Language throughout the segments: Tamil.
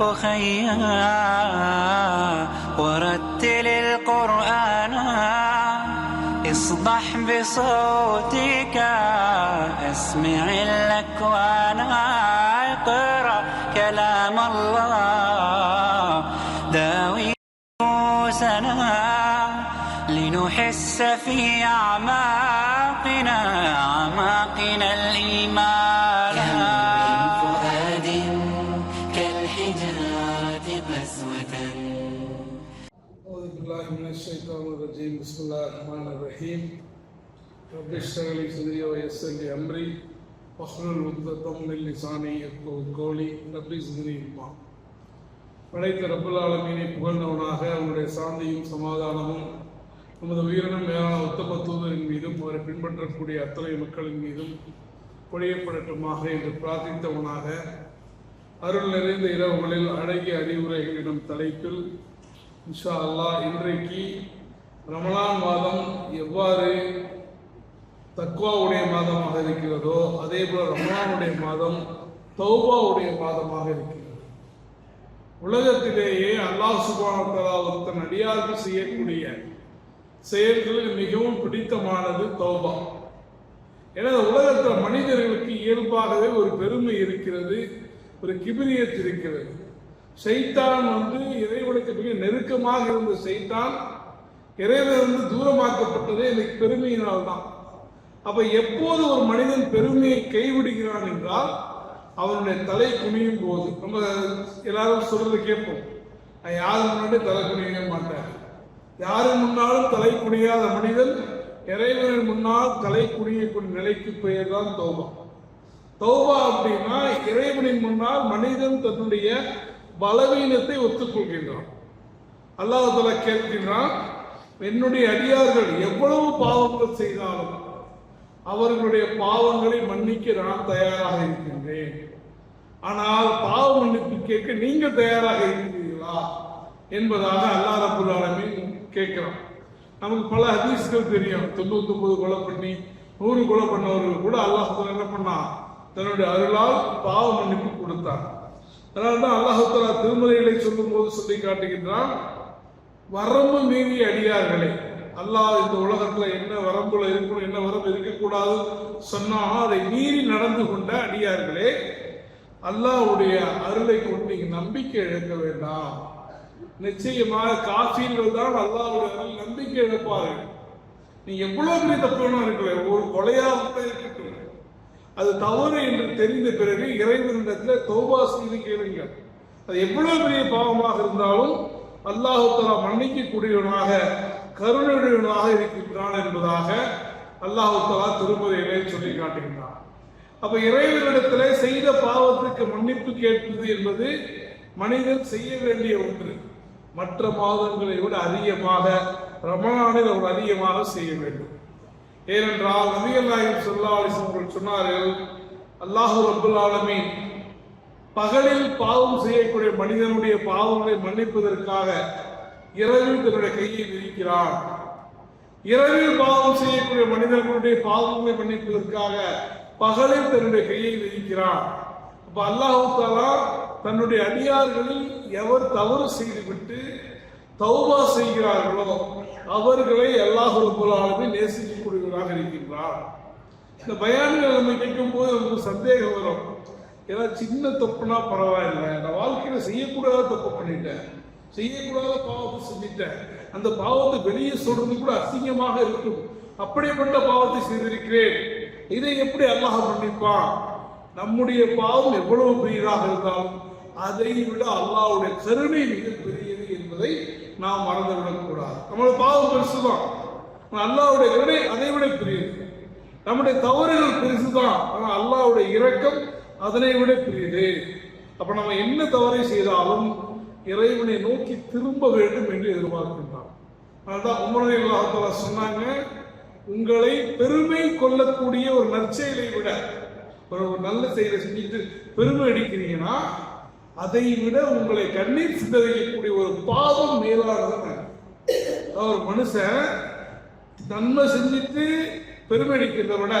أخيا ورتل القرآن اصدح بصوتك اسمع الأكوان اقرأ كلام الله داوي نفوسنا لنحس في أعماقنا أعماقنا الإيمان الشيطان الرجيم بسم الله الرحمن الرحيم رب اشرح لي صدري ويسر لي أمري واحلل عقدة من لساني يفقهوا قولي رب زدني علما படைத்த ரப்புல் ஆலமீனை புகழ்ந்தவனாக அவனுடைய சாந்தியும் சமாதானமும் நமது உயிரினம் மேலான உத்தம தூதரின் மீதும் அவரை பின்பற்றக்கூடிய அத்தனை மக்களின் மீதும் பொழியப்படட்டுமாக என்று பிரார்த்தித்தவனாக அருள் நிறைந்த இரவுகளில் அழகிய அறிவுரைகள் எனும் தலைப்பில் இன்ஷா அல்லாஹ் இன்றைக்கு ரமலான் மாதம் எவ்வாறு தக்வாவுடைய மாதமாக இருக்கிறதோ அதே போல ரமலானுடைய மாதம் தௌபாவுடைய மாதமாக இருக்கிறது. உலகத்திலேயே அல்லாஹ் சுபானத்தலா ஒருத்தன் அடியார்கள் செய்யக்கூடிய செயல்களில் மிகவும் பிடித்தமானது தௌபா. ஏன்னா உலகத்தில் மனிதர்களுக்கு இயல்பாகவே ஒரு பெருமை இருக்கிறது ஒரு கிபிரியத் இருக்கிறது. சைத்தான் வந்து இறைவனுக்கு மிக நெருக்கமாக இருந்த சைத்தான் இறைவனிலிருந்து தூரமாக்கப்பட்டதே இன்னைக்கு பெருமையினால் தான் அப்ப எப்போது ஒரு மனிதன் பெருமையை கைவிடுகிறான் என்றால் அவனுடைய தலை குனியும் போது நம்ம எல்லாரும் சொல்றது கேட்போம். நான் யாரு முன்னாடி தலை குனிய மாட்டேன்? யாரு முன்னாலும் தலை குனியாத மனிதன் இறைவனின் முன்னால் தலை குனியக்கூடிய நிலைக்கு பெயர் தான் தௌபா. தௌபா அப்படின்னா இறைவனின் முன்னால் மனிதன் தன்னுடைய பலவீனத்தை ஒத்துக்கொள்கின்றான். அல்லாஹ் கேட்கின்றான் என்னுடைய அடியார்கள் எவ்வளவு பாவங்கள் செய்தாலும் அவர்களுடைய பாவங்களை மன்னிக்க நான் தயாராக இருக்கின்றேன். ஆனால் பாவ மன்னிப்பு கேட்க நீங்க தயாராக இருக்கிறீர்களா என்பதாக அல்லாஹ் ரபுல் ஆலமீன் கேட்கிறோம் நமக்கு பல ஹதீஸ்கள் தெரியும். தொண்ணூத்தி ஒன்பது கொலை பண்ணி நூறு கொலை பண்ணவர்கள் கூட அல்லாஹ் என்ன பண்ணா? தன்னுடைய அருளால் பாவ மன்னிப்பு கொடுத்தார் அதனால்தான் அல்லாஹாலா திருமலைகளை சொல்லும் போது சொல்லி காட்டுகின்றான் வரம்பு மீறி அடியார்களே அல்லாஹ் இந்த உலகத்துல என்ன வரம்புல இருக்கணும் என்ன வரம்பு இருக்கக்கூடாது சொன்னாலும் அதை மீறி நடந்து கொண்ட அடியார்களே அல்லாஹ்வுடைய அருளை கொண்டு நீங்க நம்பிக்கை இழக்க வேண்டாம். நிச்சயமாக காஃபீர்கள் தான் அல்லாஹ்வுடைய அருள் நம்பிக்கை இழப்பார்கள். நீ எவ்வளவு பெரிய தப்புனா வேணா இருக்கலாம் ஒரு கொலையாக இருக்கட்டும். அது தவறு என்று தெரிந்த பிறகு இறைவனிடத்துல தௌபா செய்து கேளுங்கள். அது எவ்வளவு பெரிய பாவமாக இருந்தாலும் அல்லாஹு தலா கருணையுடையவனாக இருக்கின்றான் என்பதாக அல்லாஹு தலா திருமதியிலே சொல்லி காட்டுகின்றான். அப்ப இறைவனிடத்திலே செய்த பாவத்துக்கு மன்னிப்பு கேட்பது என்பது மனிதன் செய்ய வேண்டிய ஒன்று. மற்ற மாதங்களை விட அதிகமாக ரமணானில் அவர் அதிகமாக செய்ய வேண்டும். ஏனென்றால் நபிகள் நாயகம் ஸல்லல்லாஹு அலைஹி அவர்கள் சொன்னார்கள் அல்லாஹு அப்துல் ஆலமின் பகலில் பாவம் செய்யக்கூடிய மனிதனுடைய பாவங்களை மன்னிப்பதற்காக இரவில் தன்னுடைய கையை விரிக்கிறான். இரவில் பாவம் செய்யக்கூடிய மனிதர்களுடைய பாவங்களை மன்னிப்பதற்காக பகலில் தன்னுடைய கையை விரிக்கிறான். அப்ப அல்லாஹு தாலா தன்னுடைய அடியார்களில் எவர் தவறு செய்துவிட்டு தௌபா செய்கிறார்களோ அவர்களை அல்லாஹ் ரப்பல் நேசிக்கக்கூடியவராக இருக்கின்றார் இந்த பயான்கள் நம்ம கேட்கும் போது நமக்கு சந்தேகம் வரும். ஏன்னா சின்ன தப்புனா பரவாயில்லை. நான் வாழ்க்கையில செய்யக்கூடாத தப்பு பண்ணிட்டேன். செய்யக்கூடாத பாவத்தை செஞ்சிட்டேன். அந்த பாவத்தை வெளியே சொல்றது கூட அசிங்கமாக இருக்கும். அப்படிப்பட்ட பாவத்தை செய்திருக்கிறேன். இதை எப்படி அல்லாஹ் மன்னிப்பான்? நம்முடைய பாவம் எவ்வளவு பெரியதாக இருந்தாலும் அதை விட அல்லாவுடைய கருணை மிக பெரியது என்பதை நாம் மறந்துவிடக் கூடாது. நம்மளோட பாவம் பெருசுதான். அல்லாவுடைய கருணை அதை விட பெரியது. நம்முடைய தவறுகள் பெருசுதான். ஆனால் அல்லாவுடைய இரக்கம் அதனை விட பெரியது அப்ப நம்ம என்ன தவறை செய்தாலும் இறைவனை நோக்கி திரும்ப வேண்டும் என்று எதிர்பார்க்கின்றான். அதுதான் உமரே அல்லாஹால சொன்னாங்க உங்களை பெருமை கொள்ளக்கூடிய ஒரு நற்செயலை விட ஒரு நல்ல செயலை செஞ்சுட்டு பெருமை அடிக்கிறீங்கன்னா அதை விட உங்களை கண்ணீர் சிந்தரிக்கக்கூடிய ஒரு பாவம் மேலானது ஒரு மனுஷன் நன்மை செஞ்சுட்டு பெருமை அடிக்கிறதை விட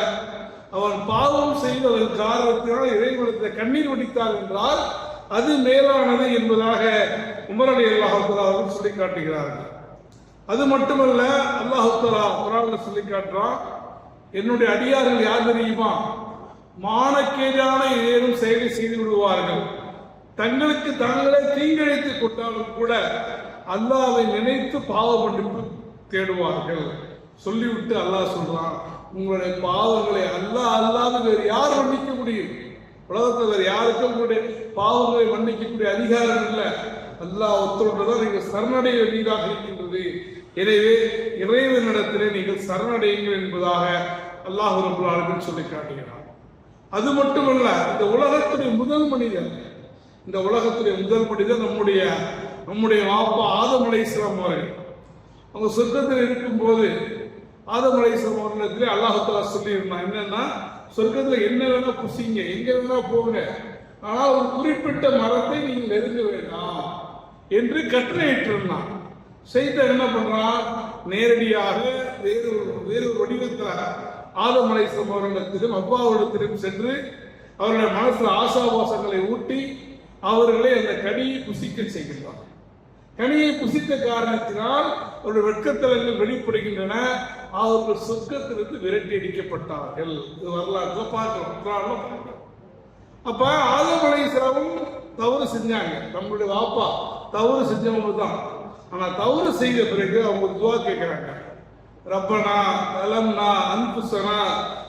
அவன் பாவம் செய்வதன் காரணத்தினால் இறைவனத்தில் கண்ணீர் வடித்தார் என்றால் அது மேலானது என்பதாக உமரடி அல்லாஹுத்தலா அவர்கள் சொல்லி காட்டுகிறார்கள் அது மட்டுமல்ல அல்லாஹுத்தலா குரான்ல சொல்லி காட்டுறான் என்னுடைய அடியார்கள் யார் தெரியுமா? மானக்கேடான ஏதும் செயலை செய்து விடுவார்கள். தங்களுக்கு தாங்களே தீங்கிழைத்துக் கொண்டாலும் கூட அல்லாவை நினைத்து பாவ மன்னிப்பு தேடுவார்கள். சொல்லிவிட்டு அல்லாஹ் சொல்றான். உங்களுடைய பாவங்களை அல்லா அல்லாத வேறு யார் மன்னிக்க முடியும்? உலகத்தில் வேறு யாருக்கும் உங்களுடைய பாவங்களை மன்னிக்கக்கூடிய அதிகாரம் இல்லை. அல்லாஹ் ஒத்துழைதான் நீங்கள் சரணடைய வேண்டியதாக இருக்கின்றது. எனவே இறைவனிடத்திலே நீங்கள் சரணடையுங்கள் என்பதாக அல்லாஹ் ரபுல் சொல்லி காட்டுகிறார் அது மட்டுமல்ல இந்த உலகத்துடைய முதல் மனிதன் இந்த உலகத்துடைய முதல் மனிதன் நம்முடைய நம்முடைய வாப்பா ஆதம் அலைஹிஸ்ஸலாம் அவர்கள். அவங்க சொர்க்கத்தில் இருக்கும்போது ஆதம் அலைஹிஸ்ஸலாம் அவர்களிடத்திலே அல்லாஹ் சொல்லியிருந்தான். என்னன்னா சொர்க்கத்தில் என்ன வேணா புசிங்க எங்க வேணா போங்க. ஆனால் ஒரு குறிப்பிட்ட மரத்தை நீங்கள் நெருங்க வேண்டாம் என்று கட்டளையிட்டிருந்தான். செய்த என்ன பண்றான் நேரடியாக வேறு வேறு ஒரு வடிவத்தில் ஆதம் அலைஹிஸ்ஸலாம் அவர்களிடத்திலும் அப்பாவிடத்திலும் சென்று அவருடைய மனசுல ஆசாபாசங்களை ஊட்டி அவர்களை அந்த கடியை புசிக்க செய்கின்றான். கனியை புசித்த காரணத்தினால் அவருடைய வெட்கத்தலங்கள் வெளிப்படுகின்றன. அவர்கள் சொர்க்கத்திலிருந்து விரட்டி அடிக்கப்பட்டார்கள். இது வரலாற்றுல பார்க்கிறோம் பார்க்கிறோம். அப்ப ஆதமலை சிரமம் தவறு செஞ்சாங்க. நம்மளுடைய வாப்பா தவறு செஞ்சவங்க தான். ஆனா தவறு செய்த பிறகு அவங்க துவா கேட்கிறாங்க ரப்பனா லலம்னா அன்புசனா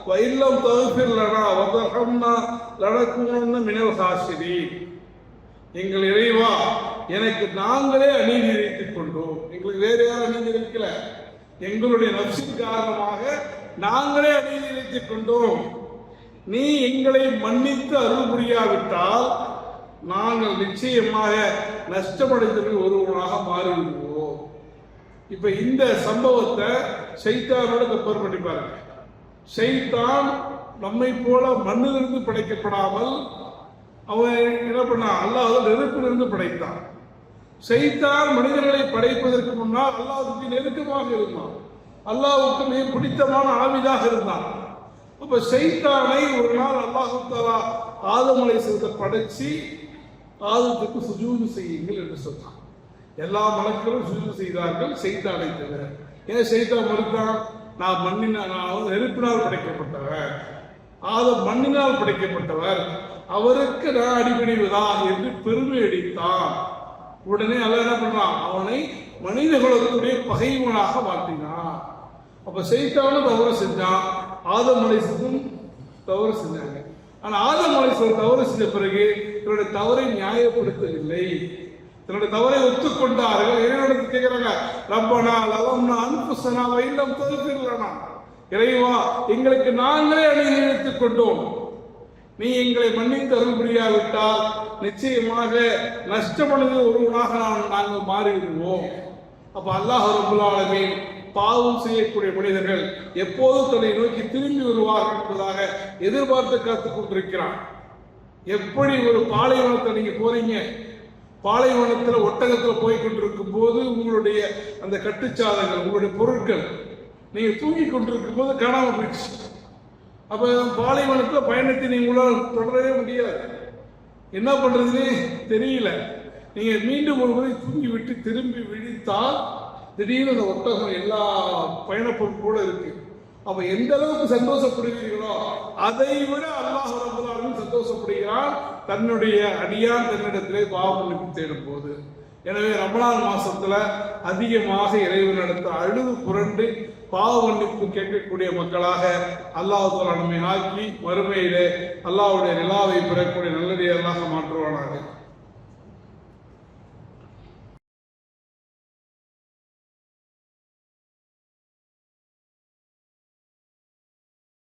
வயல்லம் தகுஃபிர் வதகம்னா வதஹம்னா லனகுனன்ன மினல் ஹாசிரீன் எங்கள் இறைவா எனக்கு நாங்களே அநீதி இழைத்துக் கொண்டோம். எங்களுக்கு வேறு யாரும் அநீதி இழைக்கல எங்களுடைய நப்சின் காரணமாக நாங்களே அநீதி இழைத்துக் கொண்டோம். நீ எங்களை மன்னித்து அருள் புரியாவிட்டால் நாங்கள் நிச்சயமாக நஷ்டமடைந்தவர்கள் ஒருவனாக மாறிவிடுவோம். இப்ப இந்த சம்பவத்தை சைத்தானோட கப்பர் பண்ணி பாருங்க. சைத்தான் நம்மை போல மண்ணிலிருந்து படைக்கப்படாமல் அவன் என்ன பண்ணான்? அல்லாஹ் நெருப்பிலிருந்து படைத்தான். சைத்தான் மனிதர்களை படைப்பதற்கு முன்னால் அல்லாவுக்கு நெருக்கமாக இருந்தான். அல்லாவுக்கு மிக பிடித்தமான ஆவிதாக இருந்தான். அப்ப செய்தானை ஒரு நாள் அல்லாஹு தாலா ஆதம் அலைஹிஸ்ஸலாத்தை படைச்சு ஆதத்துக்கு சுஜூது செய்யுங்கள் என்று சொன்னான். எல்லா மலக்களும் சுஜூது செய்தார்கள் செய்தானை தவிர. ஏன் செய்தா மறுத்தான்? நான் மண்ணினால் நான் வந்து நெருப்பினால் படைக்கப்பட்டவர் ஆதம் மண்ணினால் படைக்கப்பட்டவர். அவருக்கு நான் அடிபணிவதா என்று பெருமை அடித்தான். உடனே அல்ல என்ன பண்றான்? அவனை மனித குலத்துடைய பகைவனாக மாற்றினான் அப்ப செய்தாலும் தவறு செஞ்சான். ஆதம் தவறு செஞ்சாங்க. ஆனா ஆதம் தவறு செஞ்ச பிறகு தன்னுடைய தவறை நியாயப்படுத்தவில்லை. தன்னுடைய தவறை ஒத்துக்கொண்டார்கள். இறைவனுக்கு கேட்கிறாங்க ரப்பனா லவம்னா அன்புசனா வைலம் தகுதிர்களா இறைவா எங்களுக்கு நாங்களே அநீதி கொண்டோம். நீ எங்களை மன்னித்து அருள் புரியாவிட்டால் நிச்சயமாக நஷ்டமடைந்த ஒருவனாக நாம் நாங்கள் மாறிவிடுவோம். அப்ப அல்லாஹ் ரபுல்லாலுமே பாவம் செய்யக்கூடிய மனிதர்கள் எப்போது தன்னை நோக்கி திரும்பி வருவார்கள் என்பதாக எதிர்பார்த்து காத்துக் கொண்டிருக்கிறான். எப்படி ஒரு பாலைவனத்தை நீங்க போறீங்க? பாலைவனத்தில் ஒட்டகத்தில் போய் கொண்டிருக்கும் போது உங்களுடைய அந்த கட்டுச்சாதங்கள் உங்களுடைய பொருட்கள் நீங்க தூங்கி கொண்டிருக்கும் போது காணாமல் போயிடுச்சு. அப்போ பாலைவனத்துல பயணத்தை நீங்க உங்களால் தொடரவே முடியாது. என்ன பண்ணுறதுன்னு தெரியல. நீங்கள் மீண்டும் ஒரு முறை தூங்கி விட்டு திரும்பி விழித்தால் திடீர்னு அந்த ஒட்டகம் எல்லா பயணப்பொருள் கூட இருக்கு. அப்ப எந்த அளவுக்கு சந்தோஷப்படுகிறீர்களோ அதை விட அல்லாஹ் ரபுல்லாலும் ஆலமீன் சந்தோஷப்படுகிறான். தன்னுடைய அடியார் தன்னிடத்திலே பாவம் தேடும் போது எனவே ரமலான் மாசத்துல அதிகமாக இறைவனிடத்தில் அழுது புரண்டு பாவ மன்னிப்பு கேட்கக்கூடிய மக்களாக அல்லாஹ் நம்மை ஆக்கி மறுமையிலே அல்லாஹ்வுடைய நிலாவை பெறக்கூடிய நல்லடியாக மாற்றுவானாக.